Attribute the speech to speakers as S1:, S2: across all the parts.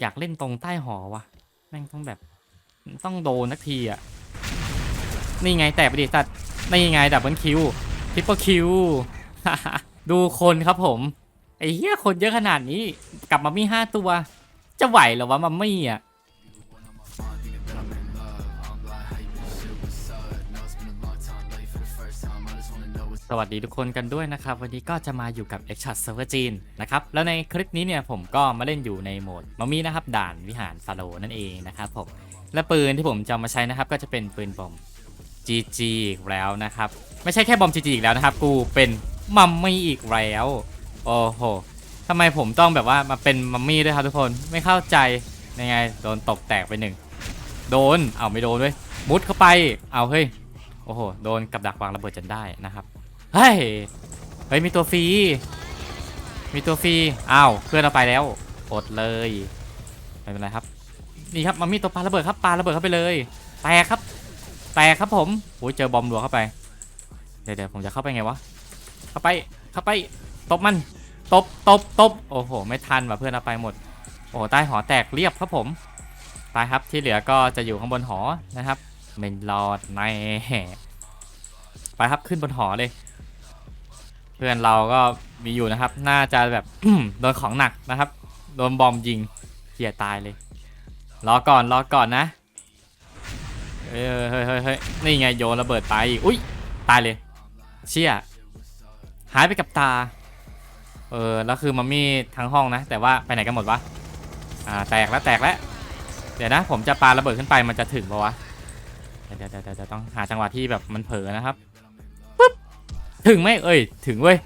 S1: อยากเล่นตรงใต้หอวะแม่งต้องแบบต้องโดนนักทีอะ นี่ไงแตกไปดิสัตว์นี่ไงดับเบิลคิวทริปเปิลคิวดูคนครับผมไอ้เหี้ยคนเยอะขนาดนี้ กลับมามีห้าตัว จะไหวหรอวะมัมมี่อะ สวัสดีทุกคนกันด้วยนะครับ วันนี้ก็จะมาอยู่กับ x s h o t Server จีนนะครับ แล้วในคลิปนี้เนี่ยผมก็มาเล่นอยู่ในโหมดมามีนะครับ ด่านวิหารฟาโรห์นั่นเองนะครับผม และปืนที่ผมจะมาใช้นะครับ ก็จะเป็นปืนบอม GG อีกแล้วนะครับ ไม่ใช่แค่บอม GG อีกแล้วนะครับ กูเป็นมัมมี่อีกแล้ว โอ้โหทำไมผมต้องแบบว่ามาเป็นมัมมี่ด้วยครับทุกคนไม่เข้าใจยังไงโดนตบแตกไปหนึ่งโดนเอาไม่โดนเว้ยมุดเข้าไปเอาเฮ้ยโอ้โหโดนกับดักวางระเบิดจนได้นะครับ เฮ้ย เฮ้ยมีตัวฟรี มีตัวฟรี อ้าว เพื่อนเราไปแล้ว อดเลย ไม่เป็นไรครับ นี่ครับมันมีตัวปลาระเบิดครับปลาระเบิดเข้าไปเลย แตกครับ แตกครับผมโอ้ยเจอบอมหลวงเข้าไป เดี๋ยวเดี๋ยวผมจะเข้าไปไงวะ เข้าไป เข้าไป ตบมัน ตบ ตบ ตบ โอ้โห ไม่ทันว่ะเพื่อนเราไปหมด โอ้ใต้หอแตกเรียบครับผม ไปครับ ที่เหลือก็จะอยู่ข้างบนหอนะครับ ไม่รอดในไปครับขึ้นบนหอเลย เพื่อนเราก็มีอยู่นะครับ น่าจะแบบ โดนของหนักนะครับ โดนบอมยิงเกียตายเลย รอก่อนรอก่อนนะ เฮ้ยเฮ้ยเฮ้ยนี่ไงโยนระเบิดไปอีก อุ้ยตายเลย เชี่ย หายไปกับตา เออ แล้วคือมัมมี่ทั้งห้องนะ แต่ว่าไปไหนกันหมดวะ อ่า แตกแล้วแตกแล้ว เดี๋ยวนะ ผมจะปาระเบิดขึ้นไปมันจะถึงปะวะ เดี๋ยวเดี๋ยวเดี๋ยวเดี๋ยวต้องหาจังหวะที่แบบมันเผลอนะครับ ถึงไหมเอ้ยถึงเว้ย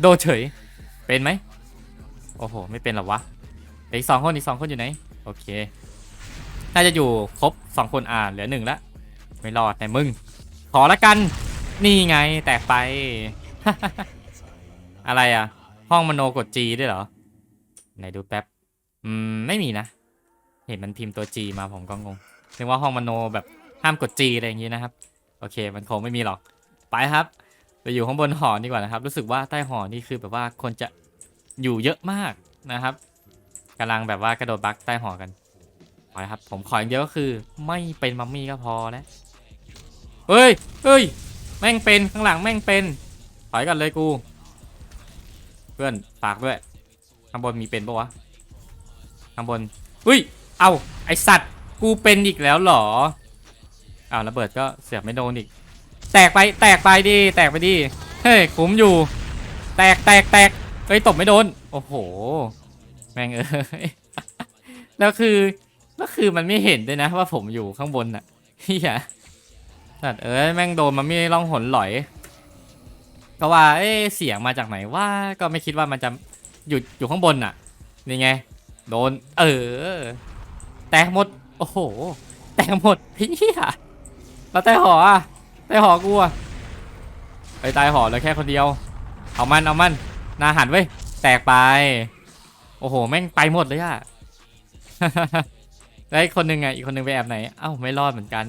S1: โดนเฉย เป็นไหม โอ้โห ไม่เป็นหรอวะ อีกสองคนอีกสองคนอยู่ไหน โอเค น่าจะอยู่ครบสองคนอ่าเหลือหนึ่งละ ไม่รอดแต่มึง ขอละกัน นี่ไง แตกไป อะไรอะ ห้องมโนกด G ด้วยเหรอ ไหนดูแป๊บ อืม ไม่มีนะ เห็นมันพิมพ์ตัว G มาผมก็งงนึกว่าห้องมโนแบบห้ามกด G อะไรอย่างงี้นะครับ โอเค มันคงไม่มีหรอก ไปครับ ไปอยู่ข้างบนหอดีกว่านะครับ รู้สึกว่าใต้หอนี่คือแบบว่าคนจะอยู่เยอะมากนะครับกำลังแบบว่ากระโดดบักใต้หอกันไปครับ ผมขออย่างเดียวก็คือ ไม่เป็นมัมมี่ก็พอแล้วเฮ้ยเฮ้ยแม่งเป็นข้างหลังแม่งเป็นถอยกันเลยกู เพื่อนฝากด้วยข้างบนมีเป็นปะวะข้างบนอุ้ยเอาไอสัตว์กูเป็นอีกแล้วหรออ้าวระเบิดก็เสียบไม่โดนอีก แตกไปแตกไปดิแตกไปดิเฮ้ยคุ้มอยู่ แตกแตกแตกเฮ้ยตบไม่โดนโอ้โห แม่งเอ้ยแล้วคือแล้วคือมันไม่เห็นด้วยนะ ว่าผมอยู่ข้างบนน่ะเฮียสัตว์เอ้ยแม่งโดนมันไม่ล่องหนหลอย ก็ว่าเอ๊เสียงมาจากไหนว่าก็ไม่คิดว่ามันจะอยู่อยู่ข้างบนน่ะนี่ไง โดน เออ แตกหมด โอ้โห แตกหมดเฮียแล้วแต่หออะ ใต้หอกูอะไปตายหอเลยแค่คนเดียว เอามันเอามันนาหันเว้ยแตกไป โอ้โหแม่งไปหมดเลยอะแล้วอีกคนหนึ่งไงอีกคนหนึ่งไปแอบไหนเอ้าไม่รอดเหมือนกัน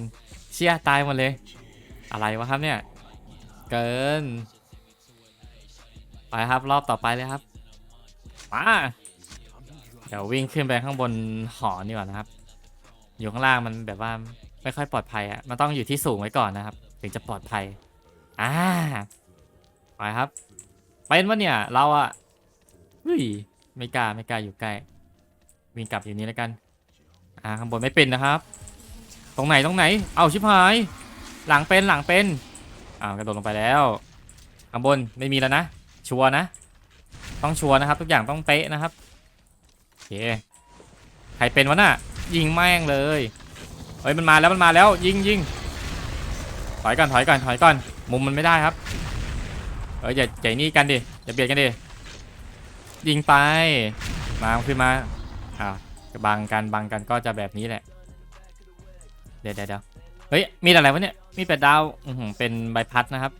S1: เชี่ยตายหมดเลย อะไรวะครับเนี่ย เกิน ไปครับรอบต่อไปเลยครับมาเดี๋ยววิ่งขึ้นไปข้างบนหอนี่ก่อนนะครับ อยู่ข้างล่างมันแบบว่าไม่ค่อยปลอดภัยอะ มันต้องอยู่ที่สูงไว้ก่อนนะครับ ถึงจะปลอดภัย อ่า ไปครับ เป็นวะเนี่ย เราอะเฮ้ยไม่กล้าไม่กล้าอยู่ใกล้ วิ่งกลับอยู่นี้แล้วกัน อ่าข้างบนไม่เป็นนะครับ ตรงไหนตรงไหน เอาชิบหาย หลังเป็นหลังเป็น อ้าวกระโดดลงไปแล้ว ข้างบนไม่มีแล้วนะ ชัวร์นะ ต้องชัวร์นะครับ ทุกอย่างต้องเป๊ะนะครับโอเค ใครเป็นวะน่ะ ยิงแม่งเลย เฮ้ยมันมาแล้วมันมาแล้วยิงยิง ถอยก่อนถอยก่อนถอยก่อนมุมมันไม่ได้ครับเฮ้ยอย่าใจนี่กันดิอย่าเบียดกันดิยิงไปมาขึ้นมาอ้าวบังกันบังกันก็จะแบบนี้แหละเดี๋ยวเดี๋ยวเดี๋ยวเฮ้ยมีอะไรวะเนี่ยมีเป็ดดาวอือหือเป็นใบพัดนะครับ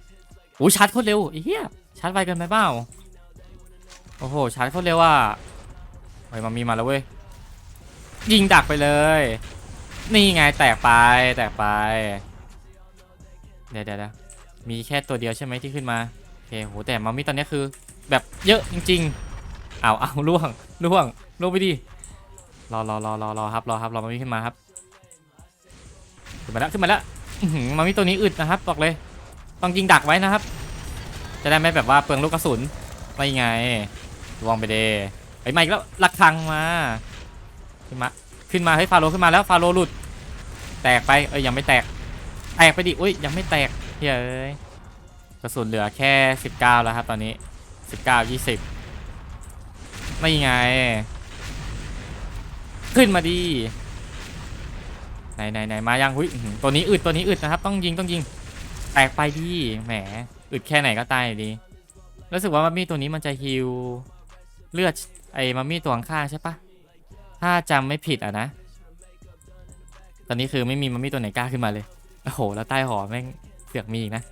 S1: โอ้ชาร์จโคตรเร็วไอ้เหี้ยชาร์จไวเกินไปเปล่าโอ้โหชาร์จโคตรเร็วว่ะเฮ้ยมามีมาแล้วเว้ยยิงดักไปเลย นี่ไงแตกไปแตกไป ดี๋ยวเดี๋ยวมีแค่ตัวเดียวใช่ไหมที่ขึ้นมาโอเคโหแต่มามิตอนนี้คือ แบบเยอะจริง ๆ เอาเอาล่วงล่วงล่วงไปดิรอรอรอรอรอครับรอครับรอมามีขึ้นมาครับขึ้นมาแล้วขึ้นมาแล้วมามีตัวนี้อึดนะครับบอกเลยต้องยิงดักไว้นะครับ จะได้ไม่แบบว่าเปลืองลูกกระสุนไม่ไงลวงไปเดไปมาอีกแล้วหลักทางมาขึ้นมาขึ้นมาเฮ้ยฟาโรขึ้นมาแล้วฟาโรหลุด แตกไปเอ้ยยังไม่แตก แตกไปดิอุ้ยยังไม่แตกเฮ้ยกระสุนเหลือแค่ 19 แล้วครับตอนนี้ 19 20 ไม่ไง ขึ้นมาดีไหนไหนไหนมายังหุ้ยตัวนี้อึดตัวนี้อึดนะครับ ต้องยิงต้องยิง แตกไปดีแหมอึดแค่ไหนก็ตายดีรู้สึกว่ามัมมี่ตัวนี้มันจะฮิวเลือดไอ้มัมมี่ตัวข้างใช่ปะถ้าจำไม่ผิดอะนะ ตอนนี้คือไม่มีมัมมี่ตัวไหนกล้าขึ้นมาเลย โอ้โห แล้วใต้หอแม่งเสือกมีอีกนะ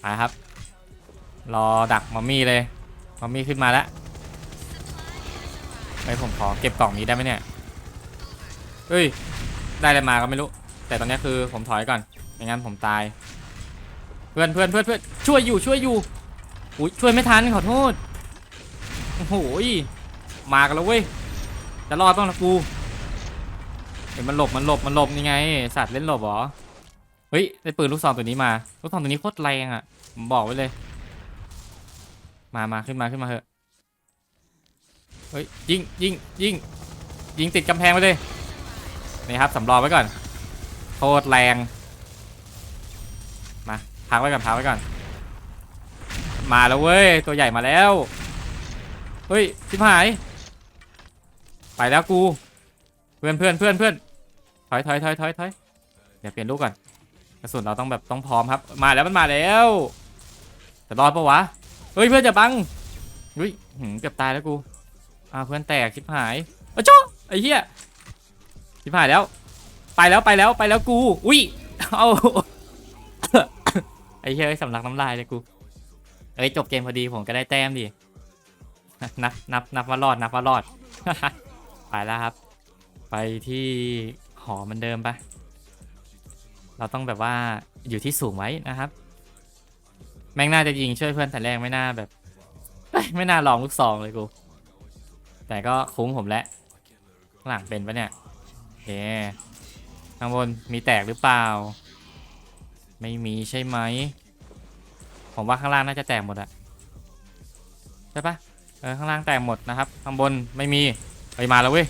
S1: ไปครับ รอดักมัมมี่เลย มัมมี่ขึ้นมาแล้วไผมขอเก็บกล่องนี้ได้ไหมเนี่ยเฮ้ย ได้อะไรมาก็ไม่รู้ แต่ตอนนี้คือผมถอยก่อน ไม่งั้นผมตาย เพื่อนเพื่อนเพื่อนเพื่อนช่วยอยู่ช่วยอยู่อุ้ยช่วยไม่ทันขอโทษ โอ้โห มากันแล้วเว้ย จะรอดบ้างละกู เห็นมันหลบมันหลบมันหลบนี่ไง สัตว์เล่นหลบเหรอ เฮ้ยได้ปืนลูกซองตัวนี้มา ลูกซองตัวนี้โคตรแรงอะผมบอกไว้เลย มามาขึ้นมาขึ้นมาเถอะ เฮ้ยยิงยิงยิงยิงติดกำแพงไปเลยนี่ครับสำรองไว้ก่อนโคตรแรง มาพักไว้ก่อนพักไว้ก่อน มาแล้วเว้ยตัวใหญ่มาแล้ว เฮ้ยชิบหาย ไปแล้วกู เพื่อนเพื่อนเพื่อนเพื่อน ถอยถอยถอยถอยถอยเดี๋ยวเปลี่ยนลูกก่อนกระสุนเราต้องแบบต้องพร้อมครับ มาแล้วมันมาแล้วจะรอดปะวะเฮ้ยเพื่อนจะบังเฮ้ยหืมเกือบตายแล้วกูอ่าเพื่อนแตกชิบหายอ้โจ้ไอ้เหี้ยชิบหายแล้ว ไปแล้วไปแล้วไปแล้วกู อุ้ยเอาไอ้เฮ้ยสำลักน้ำลายเลยกูเอ้ยจบเกมพอดีผมก็ได้แต้มดินับนับนับว่ารอดนับว่ารอดไปแล้วครับ ไปที่ หอเหมันเดิมปะเราต้องแบบว่าอยู่ที่สูงไว้นะครับ แม่งน่าจะยิงช่วยเพื่อนแต่แรกไม่น่าแบบ ไม่น่าลองลูกซองเลยกู แต่ก็คุ้มผมแล้วข้างหลังเป็นปะเนี่ยโอเคข้างบนมีแตกหรือเปล่า ไม่มีใช่ไหม ผมว่าข้างล่างน่าจะแตกหมดอะใช่ปะเออข้างล่างแตกหมดนะครับ ข้างบนไม่มีไปมาแล้วเว้ย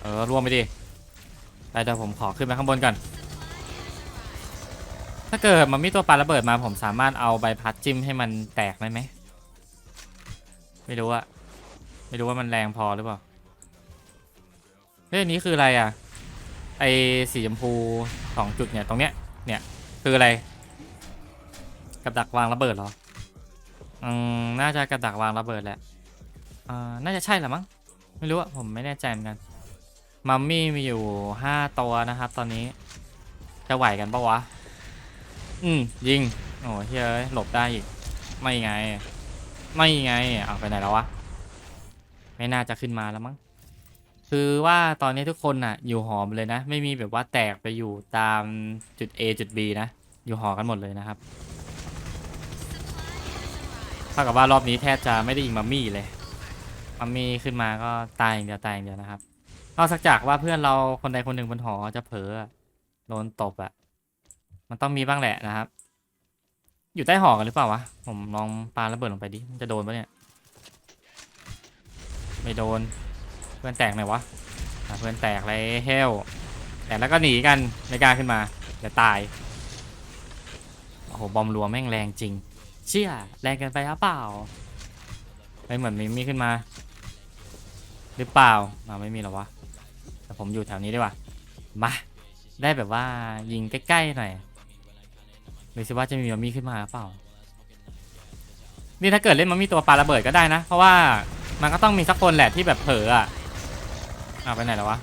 S1: เออรวมไปดิ ไปเดี๋ยวผมขอขึ้นไปข้างบนก่อน ถ้าเกิดมันมีตัวปาระเบิดมาผมสามารถเอาใบพัดจิ้มให้มันแตกได้ไหม ไม่รู้อะไม่รู้ว่ามันแรงพอหรือเปล่า เฮ้ยนนี้คืออะไรอะไอสีชมพูสองจุดเนี่ยตรงเนี้ย เนี่ยคืออะไร กับดักวางระเบิดเหรอ อืมน่าจะกับดักวางระเบิดแหละ อ่า น่าจะใช่แหละมั้ง ไม่รู้อะผมไม่แน่ใจเหมือนกัน มัมมี่มีอยู่ห้าตัวนะครับ ตอนนี้ จะไหวกันปะวะ อืมยิง โอ้เฮ้ยหลบได้อีก ไม่ไง ไม่ไงเอาไปไหนแล้ววะ ไม่น่าจะขึ้นมาแล้วมั้ง คือว่าตอนนี้ทุกคนน่ะ อยู่หอมเลยนะ ไม่มีแบบว่าแตกไปอยู่ตามจุด A จุด B นะ อยู่หอกันหมดเลยนะครับเท่ากับว่ารอบนี้แทบจะไม่ได้ยิงมัมมี่เลย มัมมี่ขึ้นมาก็ตายอย่างเดียวตายอย่างเดียวนะครับ นอกจากว่าเพื่อนเราคนใดคนหนึ่งบนหอจะเผลอโดนตบอะมันต้องมีบ้างแหละนะครับ อยู่ใต้หอกันหรือเปล่าวะ ผมลองปาระเบิดลงไปดิ มันจะโดนปะเนี่ย ไม่โดน เพื่อนแตกไหนวะเพื่อนแตกเลยเฮลแตกแล้วก็หนีกันไม่กล้าขึ้นมาเดี๋ยวตาย โอ้โห บอมรัวแม่งแรงจริง เชี่ย แรงกินไปหรือเปล่าไม่เหมือนมีมีขึ้นมา หรือเปล่ามาไม่มีหรอวะ แต่ผมอยู่แถวนี้ดีกว่ามา ได้แบบว่ายิงใกล้ๆหน่อยดูสิว่าจะมีมัมมี่ขึ้นมาหรือเปล่า นี่ถ้าเกิดเล่นมัมมี่ตัวปลาระเบิดก็ได้นะ เพราะว่ามันก็ต้องมีสักคนแหละที่แบบเผลออะอ้าไปไหนแล้ววะ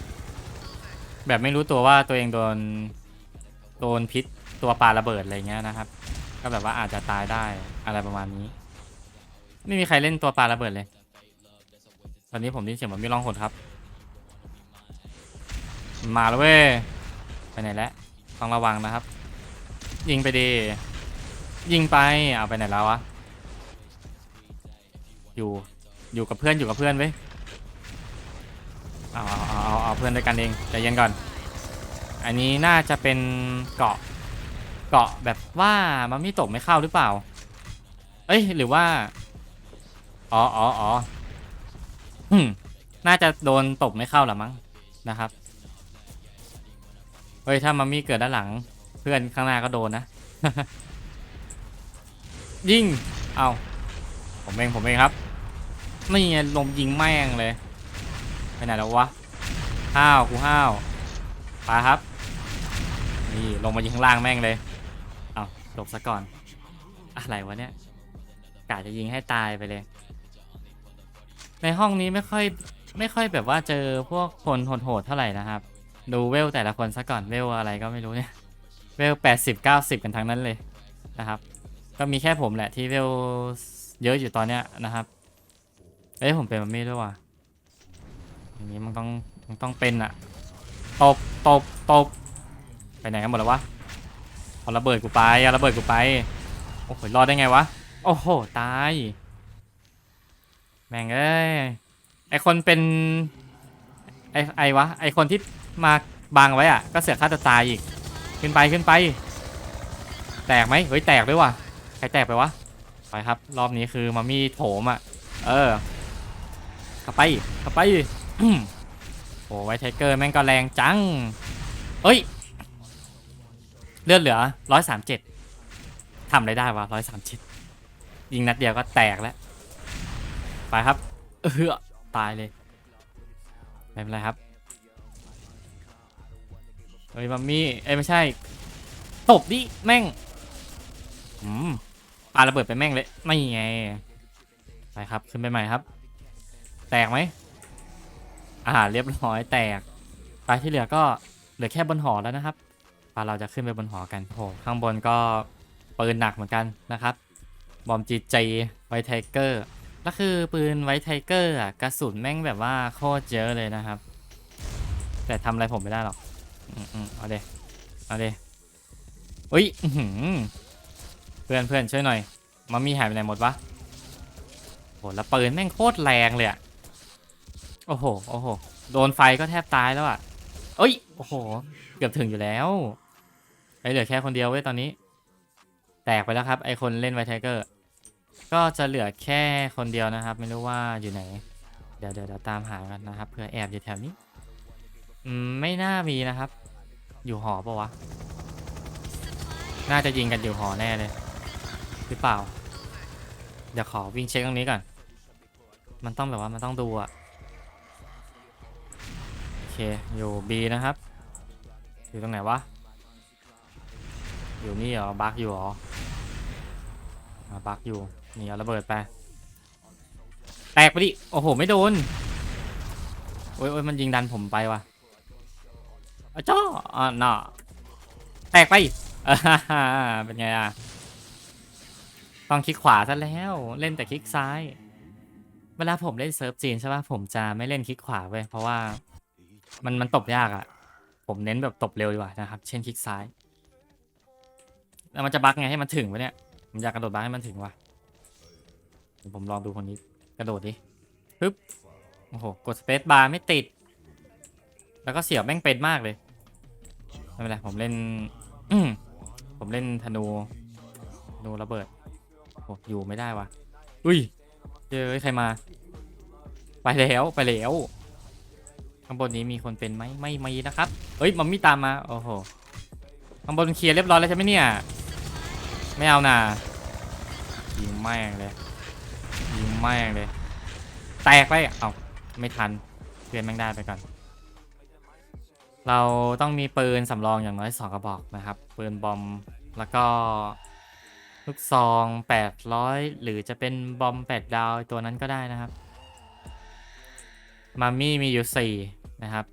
S1: แบบไม่รู้ตัวว่าตัวเองโดนโดนพิษตัวปลาระเบิดอะไรเงี้ยนะครับ ก็แบบว่าอาจจะตายได้อะไรประมาณนี้ ไม่มีใครเล่นตัวปลาระเบิดเลย ตอนนี้ผมได้ยินเสียงเหมือนมีร้องหดครับ มาแล้วเว้ย ไปไหนแล้วต้องระวังนะครับ ยิงไปดี ยิงไปเอาไปไหนแล้ววะ อยู่ อยู่กับเพื่อนอยู่กับเพื่อนเว้ยเอาเอาเอาเอาเอาเพื่อนด้วยกันเองใจเย็นก่อน อันนี้น่าจะเป็นเกาะ เกาะแบบว่ามันไม่ตกไม่เข้าหรือเปล่า เอ้ยหรือว่า อ๋ออ๋ออ๋ออืมน่าจะโดนตบไม่เข้าหรอมั้งนะครับ เฮ้ยถ้ามัมมี่เกิดด้านหลัง เพื่อนข้างหน้าก็โดนนะ ยิง เอาผมเองผมเองครับ นี่ไงลมยิงแม่งเลย ไปไหนแล้ววะ ห้าวกูห้าวไปครับ นี่ลงมายิงข้างล่างแม่งเลย เอาหลบซะก่อน อะไรวะเนี่ยกะจะยิงให้ตายไปเลย ในห้องนี้ไม่ค่อยไม่ค่อยแบบว่าเจอพวกคนโหดๆเท่าไหร่นะครับ ดูเวลแต่ละคนซะก่อนเวลอะไรก็ไม่รู้เนี่ย เวลแปดสิบเก้าสิบกันทั้งนั้นเลยนะครับ ก็มีแค่ผมแหละที่เวลเยอะอยู่ตอนเนี้ยนะครับ เอ้ยผมเป็นมัมมี่ด้วยว่ะอย่างนี้มันต้องมันต้องเป็นอะตบตบตบไปไหนกันหมดแล้ววะเอาระเบิดกูไปเอาระเบิดกูไปโอ้โหรอดได้ไงวะโอ้โหตายแม่งเอ้ยไอคนเป็นไอไอวะไอคนที่ มาบังไว้อะ ก็เสือกฆ่าตัวตายอีก ขึ้นไปขึ้นไป แตกไหมเฮ้ยแตกด้วยว่ะใครแตกไปวะไปครับ รอบนี้คือมามีโถมอะ เออข้าไปข้าไปอืมโอ้ไวท์ไทเกอร์แม่งก็แรงจังเอ้ย เลือดเหลือร้อยสามเจ็ดทำอะไรได้วะร้อยสามเจ็ดยิงนัดเดียวก็แตกแล้ว ไปครับ เออตายเลยไม่เป็นไรครับ เฮ้ยมัมมี่เอ้ยไม่ใช่ ตบดิแม่งอืมปาระเบิดไปแม่งเลยไม่ไงไปครับขึ้นไปใหม่ครับ แตกไหมอ่าเรียบร้อยแตกไปที่เหลือก็เหลือแค่บนหอแล้วนะครับปาเราจะขึ้นไปบนหอกันโอ้โหข้างบนก็ปืนหนักเหมือนกันนะครับ บอมจีจีไวไทเกอร์แล้วคือปืนไวไทเกอร์อะกระสุนแม่งแบบว่าโคตรเยอะเลยนะครับ แต่ทำอะไรผมไม่ได้หรอก เอาเดเอาเดอุ้ยอื้อหือเพื่อนเพื่อนช่วยหน่อยมัมมี่หายไปไหนหมดวะโหแล้วปืนแม่งโคตรแรงเลยอะโอ้โห โอ้โห โดนไฟก็แทบตายแล้วอะเอ้ย โอ้โห เกือบถึงอยู่แล้วไอเหลือแค่คนเดียวเว้ยตอนนี้ แตกไปแล้วครับ ไอคนเล่นไวท์ไทเกอร์ ก็จะเหลือแค่คนเดียวนะครับ ไม่รู้ว่าอยู่ไหน เดี๋ยวเดี๋ยวเดี๋ยวตามหากันนะครับเผื่อแอบอยู่แถวนี้ อืม ไม่น่ามีนะครับ อยู่หอปะวะ น่าจะยิงกันอยู่หอแน่เลย หรือเปล่า เดี๋ยวขอวิ่งเช็คตรงนี้ก่อน มันต้องแบบว่ามันต้องดูอะโอเค อยู่ B นะครับ อยู่ตรงไหนวะ อยู่นี่เหรอ บักอยู่เหรอบักอยู่ นี่เอาระเบิดไป แตกไปดิ โอ้โห ไม่โดน โอ้ยโอ้ยมันยิงดันผมไปว่ะ อาจ้าอ่าน่ะแตกไปเป็นไงอะต้องคลิกขวาซะแล้วเล่นแต่คลิกซ้าย เวลาผมเล่นเซิร์ฟจีนใช่ป่ะผมจะไม่เล่นคลิกขวาเว้ยเพราะว่ามันมันตบยากอะ ผมเน้นแบบตบเร็วดีกว่านะครับ เช่นคลิกซ้าย แล้วมันจะบักไงให้มันถึงวะเนี่ยผมอยากกระโดดบักให้มันถึงว่ะผมลองดูคนนี้กระโดดดิปึ๊บโอ้โหกดสเปซบาร์ไม่ติด แล้วก็เสียบแม่งเป็นมากเลยไม่เป็นไรผมเล่นมผมเล่นธนูธนูระเบิดโอ้โหอยู่ไม่ได้วะอุ้ยเจอใครมา ไปแล้วไปแล้วข้างบนนี้มีคนเป็นไหมไม่มีนะครับเอ้ยมัมมี่ตามมาโอ้โหข้างบนเคลียร์เรียบร้อยแล้วใช่ไหมเนี่ยไม่เอานะยิงแม่งเลยยิงแม่งเลย แตกไปเอาไม่ทันเพื่อนแม่งได้ไปก่อน เราต้องมีปืนสำรองอย่างน้อยสองกระบอกนะครับ ปืนบอมแล้วก็ลูกซอง 800 หรือจะเป็นบอม 8 ดาวตัวนั้นก็ได้นะครับ มามี่มีอยู่ 4 นะครับ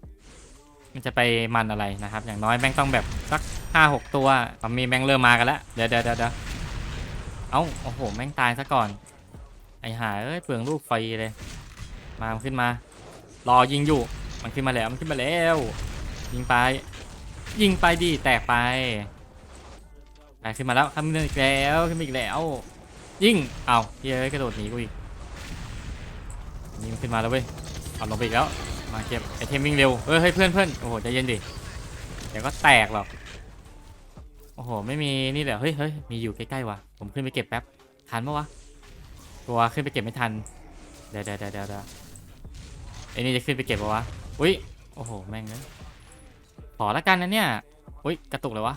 S1: มันจะไปมันอะไรนะครับ อย่างน้อยแม่งต้องแบบสัก 5-6 ตัวมามี่แม่งเริ่มมากันแล้วเดี๋ยวเดี๋ยวเดี๋ยวเอ้าโอ้โห แม่งตายซะก่อน ไอห่าเอ้ยเปลืองลูกไฟเลย มามันขึ้นมา รอยิงอยู่ มันขึ้นมาแล้ว มันขึ้นมาแล้ว ยิงไป ยิงไปดิแตกไปไปขึ้นมาแล้วขึ้นมาอีกแล้วขึ้นมาอีกแล้ว ยิงเอาเฮ้ยกระโดดหนีกูอีกยิงขึ้นมาแล้วเว้ยเอาลงไปอีกแล้วมาเก็บไอเทมวิ่งเร็วเฮ้ยเฮ้เพื่อนเพื่อนโอ้โหใจเย็นดิเดี๋ยวก็แตกหรอกโอ้โหไม่มีนี่เลยเฮ้ยเฮ้ยมีอยู่ใกล้ๆว่ะผมขึ้นไปเก็บแป๊บทันปะวะตัวขึ้นไปเก็บไม่ทันเดี๋ยวเดี๋ยวเดี๋ยวเดี๋ยวเดี๋ยวไอ้นี่จะขึ้นไปเก็บปะวะอุ้ยโอ้โหแม่งเลย ขอละกันนะเนี่ยอุ้ยกระตุกเลยวะ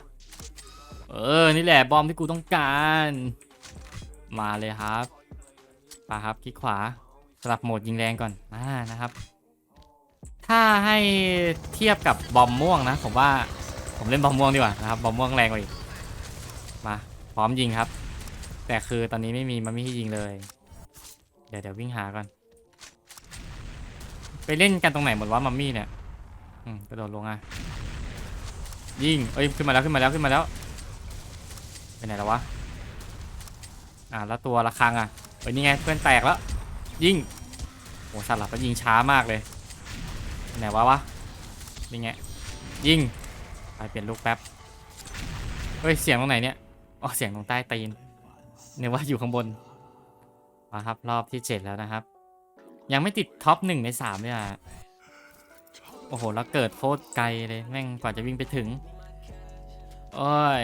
S1: เออ นี่แหละบอมที่กูต้องการ มาเลยครับมาครับคลิกขวาสลับโหมดยิงแรงก่อนอ่านะครับ ถ้าให้เทียบกับบอมม่วงนะ ผมว่าผมเล่นบอมม่วงดีกว่านะครับบอมม่วงแรงกว่าอีกมาพร้อมยิงครับ แต่คือตอนนี้ไม่มีมันไม่ให้ยิงเลย เดี๋ยวเดี๋ยววิ่งหาก่อน ไปเล่นกันตรงไหนหมดวะมัมมี่เนี่ย อืมกระโดดลงอะ ยิงเอ้ยขึ้นมาแล้วขึ้นมาแล้วขึ้นมาแล้วไปไหนแล้ววะอ่าแล้วตัวระฆังอะเอ้ยนี่ไงเพื่อนแตกแล้วยิงโหสลับแล้วยิงช้ามากเลยไปไหนวะวะนี่ไงยิงไปเปลี่ยนลูกแป๊บเฮ้ยเสียงตรงไหนเนี่ยอ๋อเสียงตรงใต้ตีนเนี่ยว่าอยู่ข้างบนมาครับรอบที่เจ็ดแล้วนะครับ ยังไม่ติดท็อปหนึ่งในสามเลยอะ โอ้โห แล้วเกิดโคตรไกลเลย แม่งกว่าจะวิ่งไปถึง โอ้ย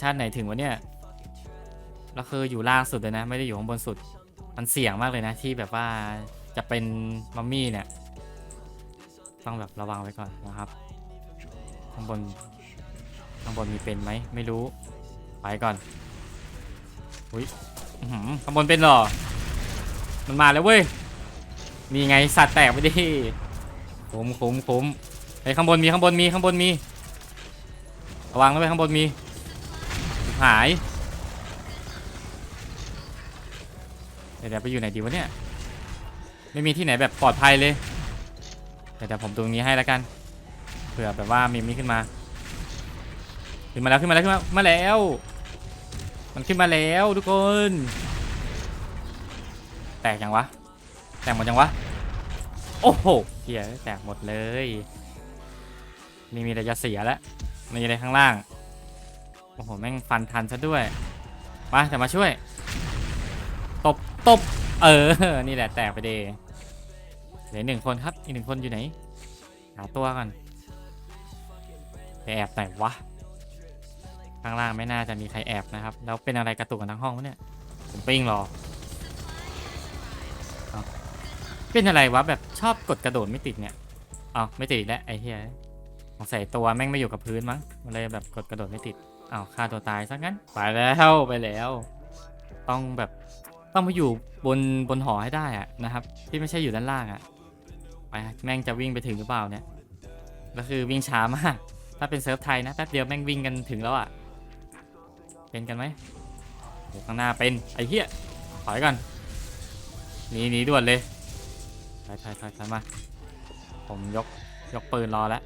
S1: ชาติไหนถึงวะเนี่ย แล้วคืออยู่ล่างสุดเลยนะ ไม่ได้อยู่ข้างบนสุด มันเสี่ยงมากเลยนะที่แบบว่าจะเป็นมัมมี่เนี่ย ต้องแบบระวังไว้ก่อนนะครับ ข้างบน ข้างบนมีเป็นไหม ไม่รู้ ไปก่อน อุ้ยข้างบนเป็นหรอ มันมาแล้วเว้ย มีไงสัตว์แตกไปดิ คุ้มคุ้มคุ้มไอ้ข้างบนมีข้างบนมีข้างบนมีระวังนะไปข้างบนมีหายเดี๋ยวเดดไปอยู่ไหนดีวะเนี่ยไม่มีที่ไหนแบบปลอดภัยเลยเดี๋ยวเดี๋ยวผมตรงนี้ให้แล้วกันเผื่อแบบว่ามีมีขึ้นมาขึ้นมาแล้วขึ้นมาแล้วขึ้นมามาแล้ว มันขึ้นมาแล้วทุกคน แตกยังวะ แตกหมดยังวะ โอ้โห เฮียแตกหมดเลย นี่มีอะไรจะเสียแล้วมีอะไรข้างล่าง โอ้โห แม่งฟันทันซะด้วย มาแต่มาช่วย ตบตบเออ นี่แหละแตกไปเดยเหลือหนึ่งคนครับ อีกหนึ่งคนอยู่ไหน หาตัวกันไปแอบไหนวะ ข้างล่างไม่น่าจะมีใครแอบนะครับ แล้วเป็นอะไรกระตุกกันทั้งห้องวะเนี่ย ผมปิ้งรอ เป็นอะไรวะแบบชอบกดกระโดดไม่ติดเนี่ยเอาไม่ติดแล้วไอ้เหี้ยสงสัยตัวแม่งไม่อยู่กับพื้นมั้งมันเลยแบบกดกระโดดไม่ติดอ้าวฆ่าตัวตายซะงั้นไปแล้วไปแล้ว ต้องแบบต้องมาอยู่บนบนหอให้ได้อะนะครับ ที่ไม่ใช่อยู่ด้านล่างอะไปแม่งจะวิ่งไปถึงหรือเปล่าเนี่ยแล้วคือวิ่งช้ามากถ้าเป็นเซิร์ฟไทยนะแป๊บเดียวแม่งวิ่งกันถึงแล้วอะเป็นกันไหมโอ้ข้างหน้าเป็นไอ้เหี้ยถอยก่อนหนีหนีด่วนเลย อยถอยถอยถอยมา ผมยก ยกปืนรอแล้ว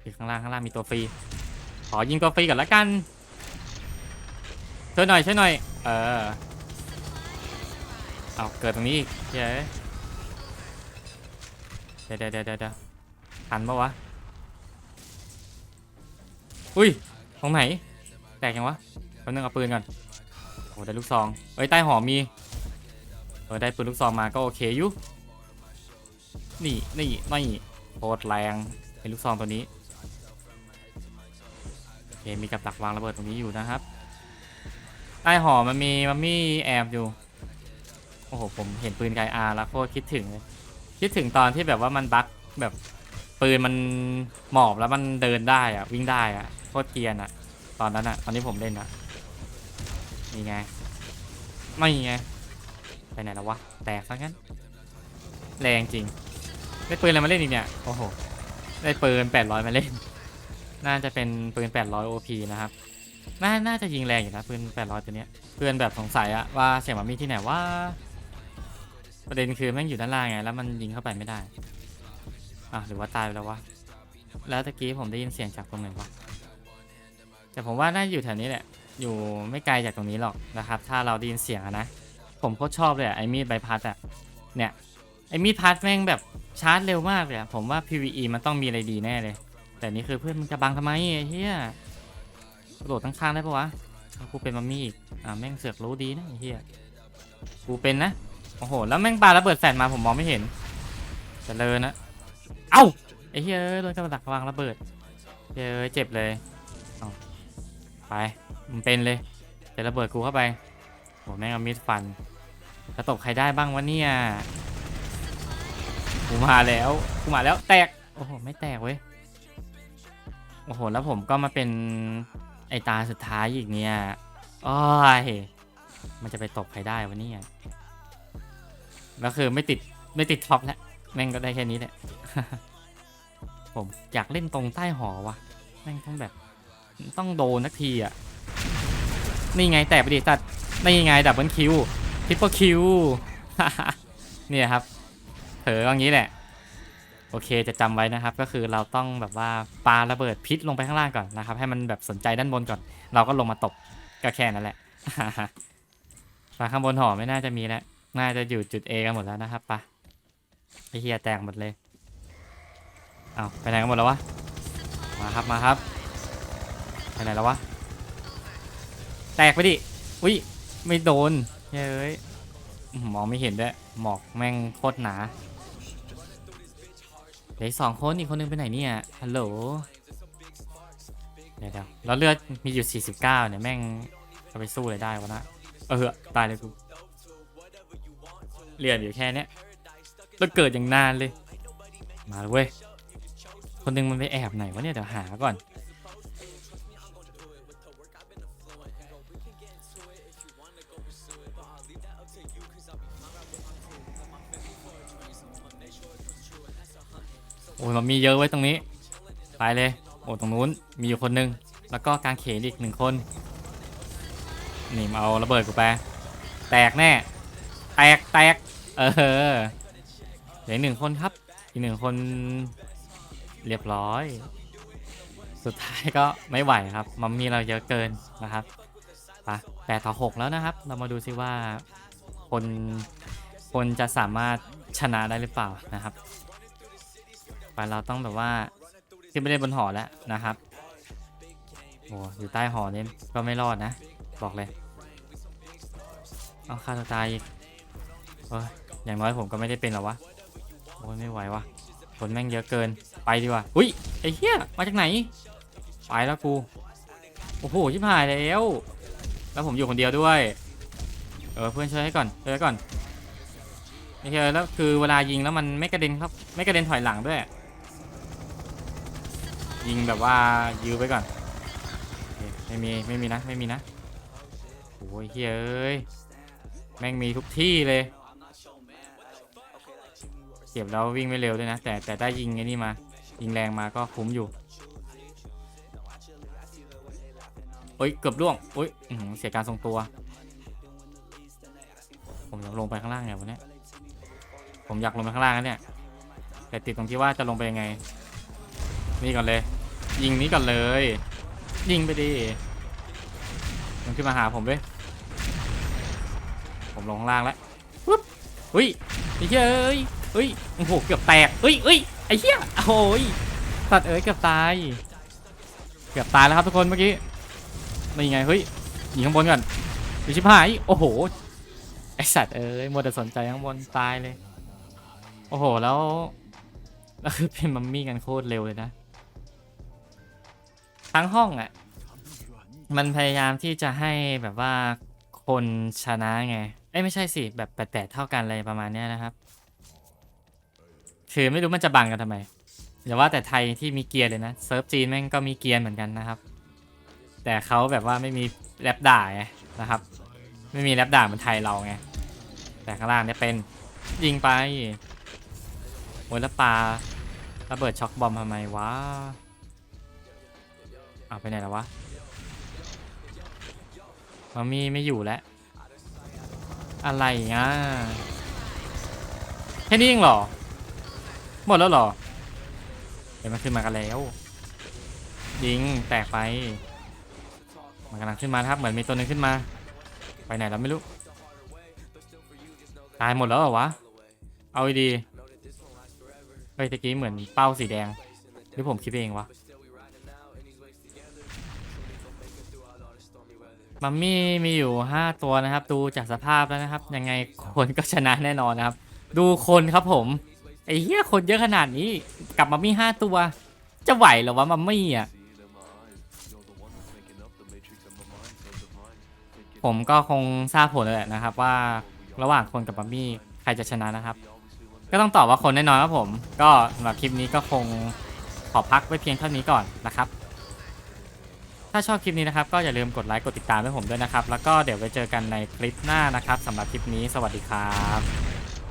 S1: ที่ข้างล่างข้างล่างมีตัวฟรี ขอยิงตัวฟรีก่อนละกัน ช่วยหน่อยช่วยหน่อย เออ เอาเกิดตรงนี้อีกเย้ยเดี๋ยวเดี๋ยวเดี๋ยวเดี๋ยวทันปะวะ อุ้ยตรงไหน แตกยังวะแป๊บนึงเอาปืนก่อนโอ้ได้ลูกซอง เอ้ยใต้หอมี ออได้ปืนลูกซองมาก็โอเคอยู่นี่นี่นี่โคตรแรงเป็นลูกซองตัวนี้โอเคมีกับดักวางระเบิดตรงนี้อยู่นะครับใต้หอมันมีมันมีแอบอยู่โอ้โหผมเห็นปืนไกอาร์แล้วโคตรคิดถึงเลยคิดถึงตอนที่แบบว่ามันบั๊กแบบปืนมันหมอบแล้วมันเดินได้อะวิ่งได้อะโคตรเกียนอะตอนนั้นอะตอนที่ผมเล่นอะนี่ไงไม่ไง ไปไหนแล้ววะ แตกซะงั้น แรงจริง ได้ปืนอะไรมาเล่นอีกเนี่ย โอ้โห ได้ปืน 800 มาเล่น น่าจะเป็นปืน 800 OP นะครับ น่า น่าจะยิงแรงอยู่นะปืน 800 ตัวเนี้ย เพื่อนแบบสงสัยอะว่าเสียงมันมีที่ไหนว่า ประเด็นคือแม่งอยู่ด้านล่างไง แล้วมันยิงเข้าไปไม่ได้ อะหรือว่าตายไปแล้ววะ แล้วตะกี้ผมได้ยินเสียงจากตรงไหนวะ แต่ผมว่าน่าจะอยู่แถวนี้แหละ อยู่ไม่ไกลจากตรงนี้หรอกนะครับ ถ้าเราได้ยินเสียงนะ ผมโคตรชอบเลยอะไอมีดใบพัดอะเนี่ยไอมีดพัดแม่งแบบชาร์จเร็วมากเลยอะผมว่า PVE มันต้องมีอะไรดีแน่เลย แต่นี่คือเพื่อนมึงจะบังทำไมไอ้เหี้ยกระโดดข้างได้ปะวะกูเป็นมัมมี่อีกอ่าแม่งเสือกรู้ดีนะไอ้เหี้ยกูเป็นนะโอ้โหแล้วแม่งปาระเบิดแฟลชมาผมมองไม่เห็นจะเลินะเอ้าไอ้เฮ้ยเอ้ยโดนกระดักวางระเบิดเฮ้ยเอ้ยเจ็บเลยเไปมันเป็นเลยจะระเบิดกูเข้าไปโหแม่งเอามีดฟัน จะตบใครได้บ้างวะเนี่ยกูมาแล้วกูมาแล้วแตก โอ้โห ไม่แตกเว้ย โอ้โห แล้วผมก็มาเป็นไอตาสุดท้ายอีกเนี่ยโอ้ยมันจะไปตบใครได้วะเนี่ยแล้วคือไม่ติดไม่ติดท็อปแล้วแม่งก็ได้แค่นี้แหละ ผมอยากเล่นตรงใต้หอวะแม่งต้องแบบ ต้องโดนนักทีอะ นี่ไงแตกไปดิตัดนี่ไงดับเบิลคิว ริปเปิลคิวเนี่ยครับ เผลออย่างนี้แหละ โอเคจะจำไว้นะครับ ก็คือเราต้องแบบว่าปาระเบิดพิษลงไปข้างล่างก่อนนะครับ ให้มันแบบสนใจด้านบนก่อน เราก็ลงมาตบก็แค่นั้นแหละปาข้างบนหอไม่น่าจะมีแล้ว น่าจะอยู่จุด A กันหมดแล้วนะครับปะไอเฮียแตกหมดเลย เอาไปไหนกันหมดแล้ววะ มาครับมาครับ ไปไหนแล้ววะ แตกไปดิ อุ้ยไม่โดน เฮ้ยอื้อหือมองไม่เห็นด้วยหมอกแม่งโคตรหนาเหลืออกสองคนอีกคนนึงไปไหนเนี่ยฮัลโหลเดี๋ยวเดี๋ยวแล้วเลือดมีอยู่ 49 เนี่ยแม่งจะไปสู้เลยได้วะนะเออตายเลยกูเลือดอยู่แค่เนี้ยแล้วเกิดอย่างนานเลย มาเลยเว้ยคนหนึงมันไปแอบไหนวะเนี่ยเดี๋ยวหาก่อน โอ้ยมันมีเยอะไว้ตรงนี้ ไปเลย โอ้ตรงนู้นมีอยู่คนหนึง แล้วก็กางเขนอีกหนึ่งคน นี่มาเอาระเบิดกูไป แตกแน่ แตกแตก เออเหลือหนึ่งคนครับ อีกหนึ่งคนเรียบร้อย สุดท้ายก็ไม่ไหวครับ มัมมี่เราเยอะเกินนะครับไปแปดต่อหกแล้วนะครับ เรามาดูซิว่าคนคนจะสามารถชนะได้หรือเปล่านะครับ ไปเราต้องแบบว่าขึ้นไปเล่นบนหอแล้วนะครับโอ้อยู่ใต้หอเนี่ยก็ไม่รอดนะ บอกเลย เอาฆ่าตัวตายอีกเอยอย่างน้อยผมก็ไม่ได้เป็นหรอวะโอ้ยไม่ไหววะคนแม่งเยอะเกินไปดีกว่าอุ้ยไอ้เหี้ยมาจากไหนไปแล้วกูโอ้โหชิบหายแล้วแล้วผมอยู่คนเดียวด้วย เออเพื่อนช่วยให้ก่อนช่วยก่อนไม่ใช่แล้วคือเวลายิงแล้วมันไม่กระเด็นครับ ไม่กระเด็นถอยหลังด้วย ยิงแบบว่ายื้อไว้ก่อนไม่มีไม่มีนะไม่มีนะโอ้ยเฮ้ยแม่งมีทุกที่เลยเก็บแล้ววิ่งไม่เร็วด้วยนะ แต่แต่ได้ยิงไอ้นี่มา ยิงแรงมาก็คุ้มอยู่โอ้ยเกือบล่วงโอ้ยเสียการทรงตัว ผมอยากลงไปข้างล่างไงวันนี้ผมอยากลงไปข้างล่างนะเนี่ยแต่ติดตรงที่ว่าจะลงไปยังไง นี่ก่อนเลย ยิงนี้ก่อนเลย ยิงไปดิมันขึ้นมาหาผมด้วยผมลงล่างแล้วปุ๊บอุ้ยไอ้เหี้ยเอ้ยเฮ้ยโอ้โหเกือบแตกเฮ้ยเฮ้ยไอ้เหี้ยโอ้ยสัตว์เอ้ยเกือบตายเกือบตายแล้วครับทุกคนเมื่อกี้นี่ไงเฮ้ยยิงข้างบนก่อนดูชิบหายโอ้โหไอสัตว์เอ้ยมัวแต่สนใจข้างบนตายเลย โอ้โหแล้วแล้วคือเป็นมัมมี่กันโคตรเร็วเลยนะ ทั้งห้องอะ มันพยายามที่จะให้แบบว่าคนชนะไงเอ้ยไม่ใช่สิแบบแปดๆเท่ากันอะไรประมาณเนี้ยนะครับ คือไม่รู้มันจะบังกันทำไมอย่าว่าแต่ไทยที่มีเกียร์เลยนะเซิร์ฟจีนแม่งก็มีเกียร์เหมือนกันนะครับ แต่เขาแบบว่าไม่มีแรปด่าไงนะครับ ไม่มีแรปด่าเหมือนไทยเราไงแต่ข้างล่างเนี่ยเป็นยิงไปโอ้ยแล้วปลาระเบิดช็อกบอมทำไมวะ เอาไปไหนแล้ววะมามีไม่อยู่แล้ว อะไรอะแค่นี้เองเหรอ หมดแล้วเหรอ เดี๋ยวมันขึ้นมากันแล้ว ยิงแตกไป มันกำลังขึ้นมาครับ เหมือนมีตัวหนึงขึ้นมา ไปไหนแล้วไม่รู้ ตายหมดแล้วเหรอวะ เอาดีเฮ้ยตะกี้เหมือนเป้าสีแดง หรือผมคิดเองวะ มัมมี่มีอยู่ 5 ตัวนะครับ ดูจากสภาพแล้วนะครับ ยังไงคนก็ชนะแน่นอนนะครับ ดูคนครับผม ไอ้เหี้ยคนเยอะขนาดนี้กลับมามีห้าตัว จะไหวหรอวะมัมมี่อะ ผมก็คงทราบผลแล้วแหละนะครับ ว่าระหว่างคนกับมัมมี่ใครจะชนะนะครับ ก็ต้องตอบว่าคนแน่นอนครับผม ก็สำหรับคลิปนี้ก็คงขอพักไว้เพียงเท่านี้ก่อนนะครับ ถ้าชอบคลิปนี้นะครับก็อย่าลืมกดไลค์กดติดตามให้ผมด้วยนะครับ แล้วก็เดี๋ยวไปเจอกันในคลิปหน้านะครับสำหรับคลิปนี้สวัสดีครับ